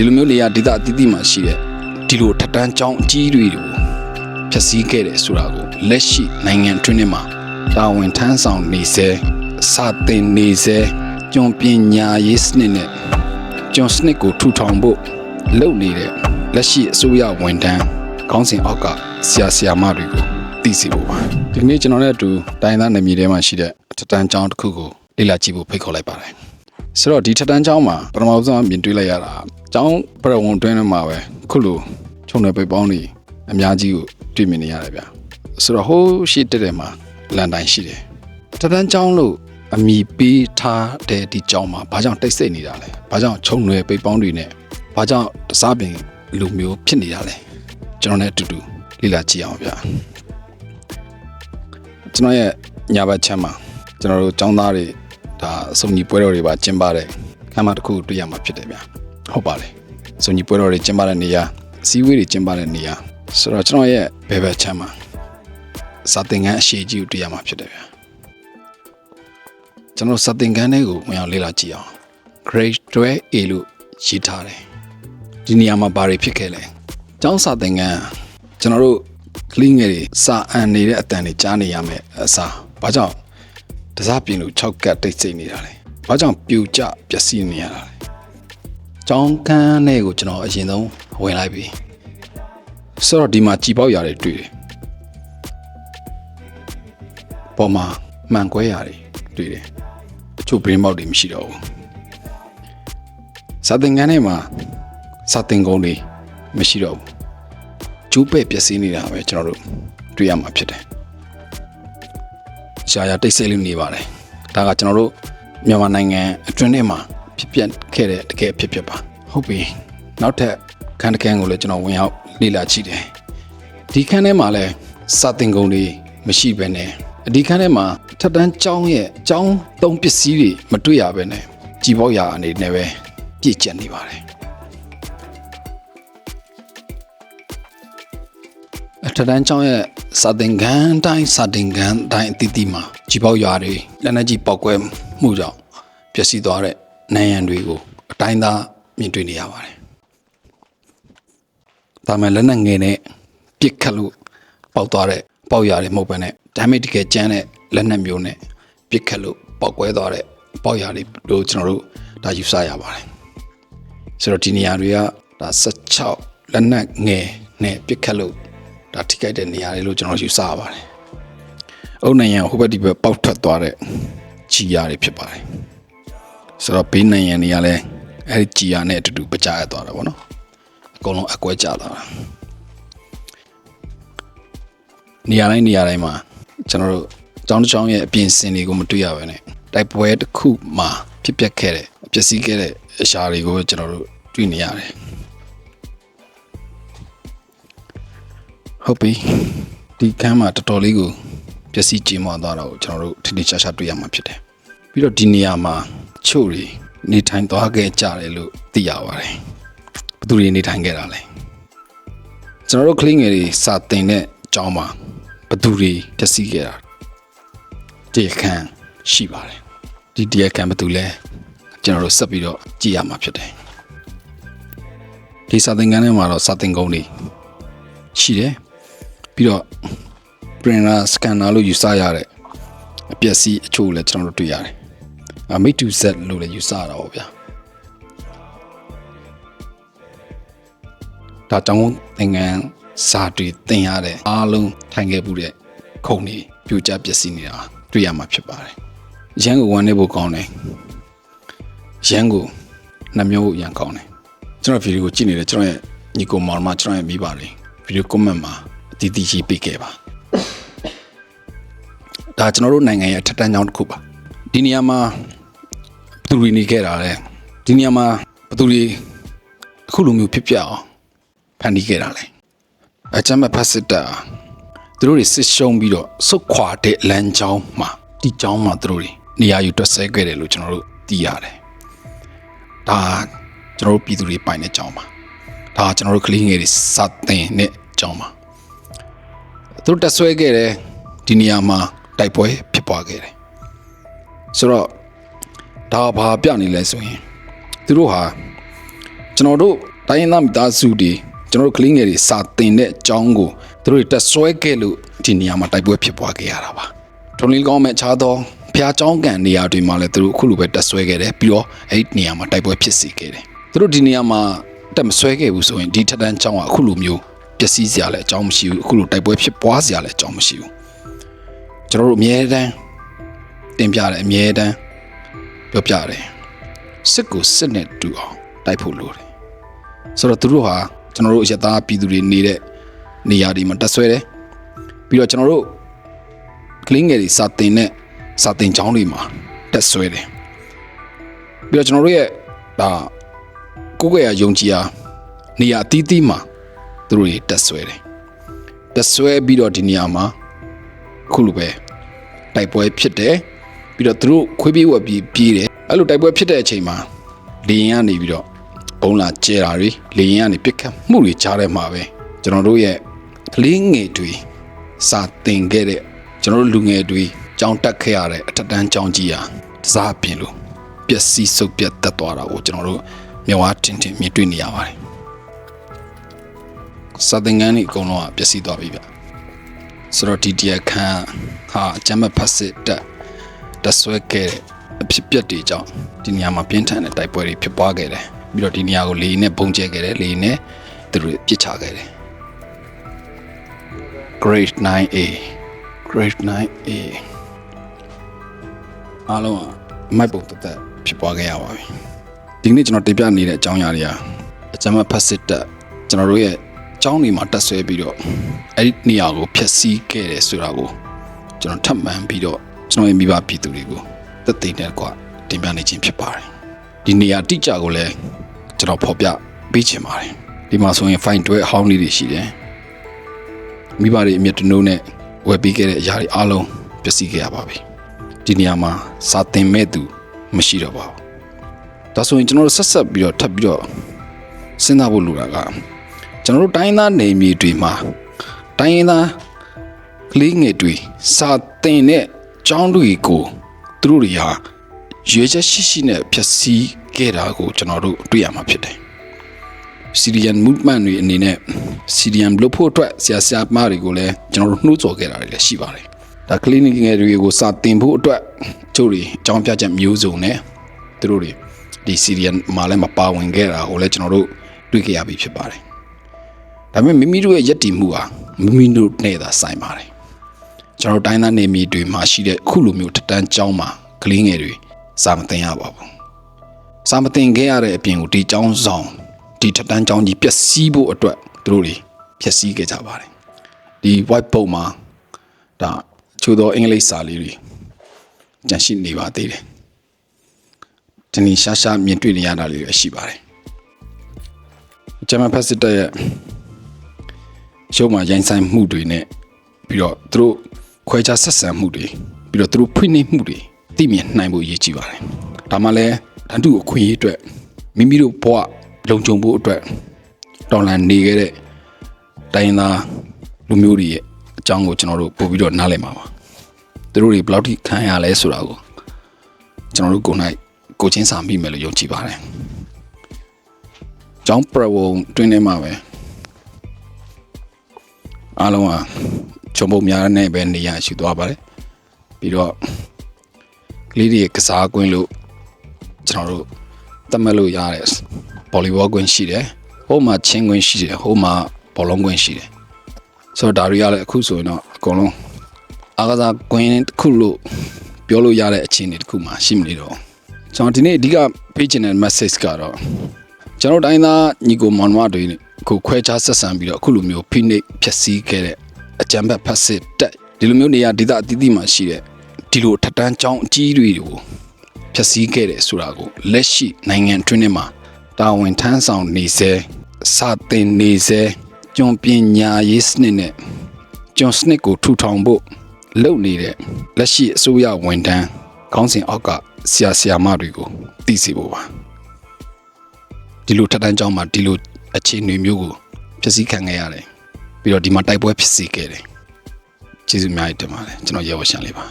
ဒီလိုမျိုးနေရာဒေသအသီးသီးမှာရှိတဲ့ဒီလိုထက်တန်းကျောင်းအကြီးတွေကိုဖျက်ဆီးခဲ့တယ်ဆိုတာကိုလက်ရှိနိုင်ငံအတွင်းထဲမှာတာဝန်ထမ်းဆောင်နေစေစာသင်နေစေကျွန်ပညာရေးစနစ်နဲ့ကျွန်စနစ်ကိုထူထောင်ဖို့လုပ်နေတဲ့လက်ရှိအစိုးရဝန်ထမ်းခေါင်းစဉ်အောက်ကဆရာဆရာမတွေကိုသိစေဖို့ပါဒီနေ့ကျွန်တော်နဲ့အတူတိုင်းသားနယ်မြေထဲမှာရှိတဲ့ထက်တန်းကျောင်းတစ်ခုကိုလေ့လာကြည့်ဖို့ဖိတ်ခေါ်လိုက်ပါတယ် ဆိုတော့ဒီထက်တန်းကျောင်းမှာပထမဆုံးမြင်တွေ့လိုက်ရတာကျောင်းပရဝုံတွင်းထဲမှာပဲခုလိုခြုံနယ်ပိတ်ပေါင်းတွေအများကြီးကိုတွေ့မြင်နေရတယ်ဗျဆိုတော့ဟိုးရှိတက်တယ်မှာလန်တိုင်းရှိတယ်ထက်တန်းကျောင်းလို့အမိပေးထားတဲ့ဒီကျောင်းမှာဘာကြောင့်တိတ်ဆိတ်နေတာလဲဘာကြောင့်ခြုံနယ်ပိတ်ပေါင်းတွေနဲ့ဘာကြောင့်တစားပင်လူမျိုးဖြစ်နေတာလဲကျွန်တော်နဲ့အတူတူလေ့လာကြည့်အောင်ဗျကျွန်တော်ရဲ့ညာဘက်ချမ်းမှာကျွန်တော်တို့ကျောင်းသားတွေ ဒါစုံညီပွဲတော်တွေပါကျင်းပတဲ့ခမ်းမတစ်ခုကိုတွေ့ရမှာဖြစ်တယ်ဗျဟုတ်ပါတယ်စုံညီပွဲတော်တွေကျင်းပတဲ့နေရာအစည်းအဝေးတွေကျင်းပတဲ့နေရာဆိုတော့ကျွန်တော်ရဲ့ဘယ်ဘက်ချမ်းမှာစာသင်ခန်းအရှိကြီးကိုတွေ့ရမှာဖြစ်တယ်ဗျကျွန်တော်စာသင်ခန်းလေးကိုဝင်အောင်လေ့လာကြည့်အောင် grade 12 A လို့ရေးထားတယ်ဒီနေရာမှာဘာတွေဖြစ်ခဲ့လဲကျောင်းစာသင်ခန်းကျွန်တော်တို့ကလေးငယ်တွေစာအံနေတဲ့အတန်တွေကြားနေရမယ်အစားဘာကြောင့် တစားပြင်လို့6ကတ်တိတ်ဆိတ်နေတာလေ။ဘာကြောင့်ပြူကျပျက်စီးနေရတာလဲ။ကြောင်းကန်းနဲ့ကိုကျွန်တော်အရင်ဆုံးဝင်လိုက်ပြီ။ဆိုတော့ဒီမှာကြည်ပေါက်ရတယ်တွေ့တယ်။ပေါ်မှာမှန်ကွဲရတယ်တွေ့တယ်။တချို့ brain box တွေမရှိတော့ဘူး။စာသင်ခန်းထဲမှာစာသင်ကုန်းတွေမရှိတော့ဘူး။ကျိုးပဲ့ပျက်စီးနေတာပဲကျွန်တော်တို့တွေ့ရမှာဖြစ်တယ်။ ရှားရတိတ်ဆိတ်လေးနေပါတယ်ဒါကကျွန်တော်တို့မြန်မာနိုင်ငံအတွင်းထဲမှာဖြစ်ပျက်ခဲ့တဲ့တကယ်ဖြစ်ပျက်ပါဟုတ်ပြီနောက်ထပ်ခန်းတစ်ခန်းကိုလည်းကျွန်တော်ဝင်ရောက်လေ့လာကြည့်တယ်ဒီခန်းထဲမှာလည်းစာသင်ကုန်တွေမရှိဘဲနဲ့ဒီခန်းထဲမှာထပ်တန်းကျောင်းရဲ့ကျောင်းသုံးပစ္စည်းတွေမတွေ့ရဘဲနဲ့ကြည်ပေါက်ရာအနေနဲ့ပဲပြည့်ကျက်နေပါတယ် အထက်တန်းကျောင်းရဲ့စာသင်ခန်းတိုင်းစာသင်ခန်းတိုင်းအသီးသီးမှာကြီးပေါက်ရွာတွေလက်နက်ကြီးပောက်ကွဲမှုကြောင့်ပျက်စီးသွားတဲ့နိုင်ရန်တွေကိုအတိုင်းသားမြင်တွေ့နေရပါတယ်။ဒါမှလက်နက်ငယ်နဲ့ပစ်ခတ်လို့ပေါက်သွားတဲ့ပေါက်ရွာတွေမဟုတ်ဘဲနဲ့ damage တကယ်ကျန်းတဲ့လက်နက်မျိုးနဲ့ပစ်ခတ်လို့ပေါက်ကွဲသွားတဲ့ပေါက်ရွာတွေလို့ကျွန်တော်တို့ဒါယူဆရပါတယ်။ဆိုတော့ဒီနေရာတွေကဒါ16လက်နက်ငယ်နဲ့ပစ်ခတ်လို့ ဒါထိခိုက်တဲ့နေရာတွေလို့ကျွန်တော်ယူဆရပါတယ်။အုတ်နိုင်ရန်ဟိုဘက်ဒီဘက်ပေါက်ထွက်သွားတဲ့ကြည်ရတွေဖြစ်ပါတယ်။ဆိုတော့ဘေးနိုင်ရန်တွေကလည်းအဲ့ဒီကြည်ရနဲ့အတူတူပကြရသွားတာပေါ့နော်။အကုန်လုံးအကွဲကျသွားတာ။နေရာတိုင်းနေရာတိုင်းမှာကျွန်တော်တို့ကျောင်းတစ်ကျောင်းရဲ့အပြင်စင်တွေကိုမတွေ့ရဘဲနဲ့တိုက်ပွဲတစ်ခုမှာဖြစ်ပျက်ခဲ့တဲ့အပျက်စီးခဲ့တဲ့အရာတွေကိုပဲကျွန်တော်တို့တွေ့နေရတယ်။ ဟုတ်ပြီဒီကမ်းမှာတော်တော်လေးကိုပျက်စီးကြေမွသွားတာကိုကျွန်တော်တို့ထင်ထင်ရှားရှားတွေ့ရမှာဖြစ်တယ်ပြီးတော့ဒီနေရာမှာချို့တွေနေထိုင်သွားခဲ့ကြတယ်လို့သိရပါတယ်ဘယ်သူတွေနေထိုင်ခဲ့တာလဲကျွန်တော်တို့ကလေးငယ်တွေစာသင်တဲ့အကြောင်းမှာဘယ်သူတွေပျက်စီးခဲ့တာတရားခံရှိပါတယ်ဒီတရားခံဘယ်သူလဲကျွန်တော်တို့ဆက်ပြီးတော့ကြည့်ရမှာဖြစ်တယ်ဒီစာသင်ခန်းထဲမှာတော့စာသင်ကုန်းတွေရှိတယ် ပြီးတော့ printer scanner လို့ယူဆရတဲ့အပျက်စီးအချို့လည်းကျွန်တော်တို့တွေ့ရတယ်အမိတူ Z လို့လည်းယူဆရတာပေါ့ဗျာဒါကြောင့်သင်္ကန်းစာတွေသင်ရတဲ့အားလုံးထိုင်ခဲ့မှုတဲ့ခုံတွေပြိုကျပျက်စီးနေတာတွေ့ရမှာဖြစ်ပါတယ်ရန်ကိုဝမ်းနေဖို့ကောင်းတယ်ရန်ကိုနှမျိုးရန်ကောင်းတယ်ကျွန်တော်ဗီဒီယိုကိုကြည့်နေတယ်ကျွန်တော်ရဲ့ညီကိုမောင်မကျွန်တော်ရဲ့မိပါတယ်ဗီဒီယို comment မှာ အတီးတီးကြီးပေးခဲ့ပါဒါကျွန်တော်တို့နိုင်ငံရဲ့ထက်တန်းကြောင်းတစ်ခုပါဒီနေရာမှာဘယ်သူတွေနေခဲ့တာလဲဒီနေရာမှာဘယ်သူတွေအခုလိုမျိုးဖြစ်ပြအောင်ဖန်တီးခဲ့တာလဲအချမ်းမဖတ်စစ်တာသူတို့တွေစစ်ရှုံးပြီးတော့စုတ်ခွာတဲ့လမ်းကြောင်းမှာဒီကြောင်းမှာသူတို့တွေနေရာယူတွက်ဆဲခဲ့တယ်လို့ကျွန်တော်တို့သိရတယ်ဒါကျွန်တော်တို့ပြည်သူတွေပိုင်တဲ့ကြောင်းပါဒါကျွန်တော်တို့ကလေးငယ်တွေစတင်တဲ့အကြောင်းပါ သူတို့တက်ဆွဲခဲ့တယ်ဒီနေရာမှာတိုက်ပွဲဖြစ်ပွားခဲ့တယ်ဆိုတော့ဒါဘာပြနေလဲဆိုရင်သူတို့ဟာကျွန်တော်တို့တိုင်းရင်းသားမိသားစုတွေကျွန်တော်တို့ကလင်းငယ်တွေစာတင်တဲ့အကြောင်းကိုသူတို့တက်ဆွဲခဲ့လို့ဒီနေရာမှာတိုက်ပွဲဖြစ်ပွားခဲ့ရတာပါထုံလင်းကောင်းမဲ့ခြားသောဖျားချောင်းကန်နေရာတွေမှာလည်းသူတို့အခုလိုပဲတက်ဆွဲခဲ့တယ်ပြီးတော့အဲ့ဒီနေရာမှာတိုက်ပွဲဖြစ်စီခဲ့တယ်သူတို့ဒီနေရာမှာတက်မဆွဲခဲ့ဘူးဆိုရင်ဒီထက်တန်းချောင်းကအခုလိုမျိုး ပျက်စီးစရာလည်းအကြောင်းမရှိဘူးအခုလိုတိုက်ပွဲဖြစ်ပွားစရာလည်းအကြောင်းမရှိဘူးကျွန်တော်တို့အမြဲတမ်းတင်ပြတယ်အမြဲတမ်းပြောပြတယ်စစ်ကိုစစ်နဲ့တူအောင်တိုက်ဖို့လိုတယ်ဆိုတော့သူတို့ဟာကျွန်တော်တို့ရသားပြည်သူတွေနေတဲ့နေရာတွေမှာတက်ဆွဲတယ်ပြီးတော့ကျွန်တော်တို့ကလင်းငယ်တွေစာတင်တဲ့စာတင်ကျောင်းတွေမှာတက်ဆွဲတယ်ပြီးတော့ကျွန်တော်တို့ရဲ့ဒါကိုယ့်ရဲ့ယုံကြည်အားနေရာအသီးသီးမှာ သူတို့တွေတက်ဆွဲတယ်တက်ဆွဲပြီးတော့ဒီနေရာမှာအခုလိုပဲတိုက်ပွဲဖြစ်တယ်ပြီးတော့သူတို့ခွေးပြေးဝက်ပြီးပြေးတယ်အဲ့လိုတိုက်ပွဲဖြစ်တဲ့အချိန်မှာလေရင်ကနေပြီးတော့ဘုံလာကျဲတာတွေလေရင်ကနေပြစ်ခတ်မှုတွေကြားထဲမှာပဲကျွန်တော်တို့ရဲ့ကလေးငယ်တွေစာတင်ခဲ့တဲ့ကျွန်တော်တို့လူငယ်တွေကြောင်းတက်ခဲ့ရတဲ့အထက်တန်းကြောင်းကြီးဟာတစားပြင်လို့ပျက်စီးဆုပ်ပြတ်တက်သွားတာကိုကျွန်တော်တို့မျက်ဝါးတင်တင်မြင်တွေ့နေရပါတယ် စာတင်ငန်းတွေအကုန်လုံးကပျက်စီးသွားပြီဗျဆိုတော့ဒီတရားခန်းဟာအကြမ်းမဲ့ဖတ်စစ်တက်တက်ဆွဲခဲ့တဲ့အဖြစ်ပြက်တွေကြောင့်ဒီနေရာမှာပြင်းထန်တဲ့တိုက်ပွဲတွေဖြစ်ပွားခဲ့တယ်ပြီးတော့ဒီနေရာကိုလေနဲ့ပုံကျဲခဲ့တယ်လေနဲ့သူတို့ပြစ်ချခဲ့တယ် grade 9A grade 9A အားလုံးကမိုက်ပုံတက်တက်ဖြစ်ပွားခဲ့ရပါပြီဒီနေ့ကျွန်တော်တင်ပြနေတဲ့အကြောင်းအရာတွေဟာအကြမ်းဖက်စစ်တပ်ကျွန်တော်တို့ရဲ့အ ကြောင်းတွေမှာတက်ဆွဲပြီးတော့အဲ့ဒီနေရာကိုဖျက်ဆီးခဲ့တယ်ဆိုတာကိုကျွန်တော်ထပ်မံပြီးတော့ကျွန်တော်ရဲ့မိဘပြည်သူတွေကိုသက်သေနဲ့ကွာတင်ပြနေခြင်းဖြစ်ပါတယ်ဒီနေရာတိကျကိုလည်းကျွန်တော်ဖော်ပြပေးချင်ပါတယ်ဒီမှာဆိုရင် fine တွဲအဟောင်းလေးတွေရှိတယ်မိဘတွေအမြတ်တနိုးနဲ့ဝယ်ပေးခဲ့တဲ့အရာတွေအားလုံးပျက်စီးခဲ့ရပါပြီဒီနေရာမှာစာသင်မဲ့သူမရှိတော့ပါဘူးဒါဆိုရင်ကျွန်တော်တို့ဆက်ဆက်ပြီးတော့ထပ်ပြီးတော့စဉ်းစားဖို့လိုတာက ကျွန်တော်တို့တိုင်းသားနေမြေတွေမှာတိုင်းသားကလေးငယ်တွေစာသင်တဲ့ကျောင်းတွေကိုသူတို့တွေဟာရွေးချက်ရှိရှိနဲ့ဖြည့်ဆည်းခဲ့တာကိုကျွန်တော်တို့တွေ့ရမှာဖြစ်တယ် Syrian movement တွေအနေနဲ့ Syrian လို့ဖို့အတွက်ဆရာဆရာမတွေကိုလည်းကျွန်တော်တို့နှိုးဆော်ခဲ့တာတွေလည်းရှိပါတယ်။ဒါ clinic ငယ်တွေကိုစာတင်ဖို့အတွက်ကျို့တွေအကြောင်းပြချက်မျိုးစုံနဲ့သူတို့တွေဒီ Syrian မှာလည်းမပါဝင်ခဲ့တာကိုလည်းကျွန်တော်တို့တွေ့ခဲ့ရပြီဖြစ်ပါတယ်။ ဒါပေမဲ့မိမိတို့ရဲ့ယက်တီမှုဟာမိမိတို့နဲ့သာဆိုင်ပါတယ်။ကျွန်တော်တို့တိုင်းသားနေမြေတွေမှာရှိတဲ့ခုလိုမျိုးထတန်းကျောင်းမှာကလေးငယ်တွေစာမတင်ရပါဘူး။စာမတင်ခဲ့ရတဲ့အပြင်ကိုဒီကျောင်းဆောင်ဒီထက်တန်းကြောင်းကြီးပျက်စီးဖို့အတွက်သူတို့တွေပျက်စီးခဲ့ကြပါတယ်ဒီ white board မှာဒါချို့သောအင်္ဂလိပ်စာလေးတွေကြန့်ရှိနေပါသေးတယ်ဒီနေ့ရှားရှားမြင်တွေ့နေရတာလေးတွေရှိပါတယ်ဂျမန်ဖက်စစ်တပ်ရဲ့ ရုပ်မှာရိုင်းဆိုင်မှုတွေနဲ့ပြီးတော့သူတို့ခွဲခြားဆက်ဆံမှုတွေပြီးတော့သူတို့ဖိနှိပ်မှုတွေသိမြင်နိုင်ဖို့ရည်ကြည်ပါတယ်ဒါမှလည်းတန်တုအခွင့်အရေးအတွက်မိမိတို့ဘဝလုံခြုံဖို့အတွက်တော်လန်နေခဲ့တဲ့တိုင်းသားလူမျိုးတွေရဲ့အကြောင်းကိုကျွန်တော်တို့ပို့ပြီးတော့နားလည်မှာပါသူတို့တွေဘယ်လောက်ထိခံရလဲဆိုတာကိုကျွန်တော်တို့ကိုယ်၌ကိုချင်းစာမိမယ်လို့ယုံကြည်ပါတယ်ကျောင်းပရဝုံတွင်းထဲမှာပဲ အားလုံးကချုံပုံများနဲ့ပဲနေရရှိသွားပါတယ်ပြီးတော့ကလေးတွေကစားကွင်းလို့ကျွန်တော်တို့တတ်မှတ်လို့ရတဲ့ဘောလီဘောကွင်းရှိတယ်ဟိုမှာချင်းကွင်းရှိတယ်ဟိုမှာဘောလုံးကွင်းရှိတယ်ဆိုတော့ဒါတွေကလည်းအခုဆိုရင်တော့အကုန်လုံးအားကစားကွင်းတစ်ခုလို့ပြောလို့ရတဲ့အခြေအနေတစ်ခုမှရှိမနေတော့ကျွန်တော်ဒီနေ့အဓိကပေးချင်တဲ့ message ကတော့ကျွန်တော်တိုင်းသားညီကိုမောင်နှမတွေကို ခွဲခြားဆက်ဆံပြီးတော့အခုလိုမျိုးဖိနှိပ်ဖျက်ဆီးခဲ့တဲ့အကြံဘက်ဖက်စစ်တက်ဒီလိုမျိုးနေရာဒေသအသီးသီးမှာရှိတဲ့ဒီလိုထက်တန်းကြောင်းအကြီးတွေကိုဖျက်ဆီးခဲ့တယ်ဆိုတာကိုလက်ရှိနိုင်ငံတွင်းထဲမှာတာဝန်ထမ်းဆောင်နေစေစာသင်နေစေကျွန်ပညာရေးစနစ်နဲ့ကျွန်စနစ်ကိုထူထောင်ဖို့လုပ်နေတဲ့လက်ရှိအစိုးရဝန်ထမ်းခေါင်းစဉ်အောက်ကဆရာဆရာမတွေကိုသိစေဖို့ပါဒီလိုထက်တန်းကြောင်းမှာဒီလို အခြေအနေမျိုးကိုဖြစ်စည်းခံခဲ့ရတယ်ပြီးတော့ဒီမှာတိုက်ပွဲဖြစ်စီခဲ့တယ်ကျေးဇူးအများကြီးတင်ပါတယ်ကျွန်တော်ရေဝရှန်လေးပါ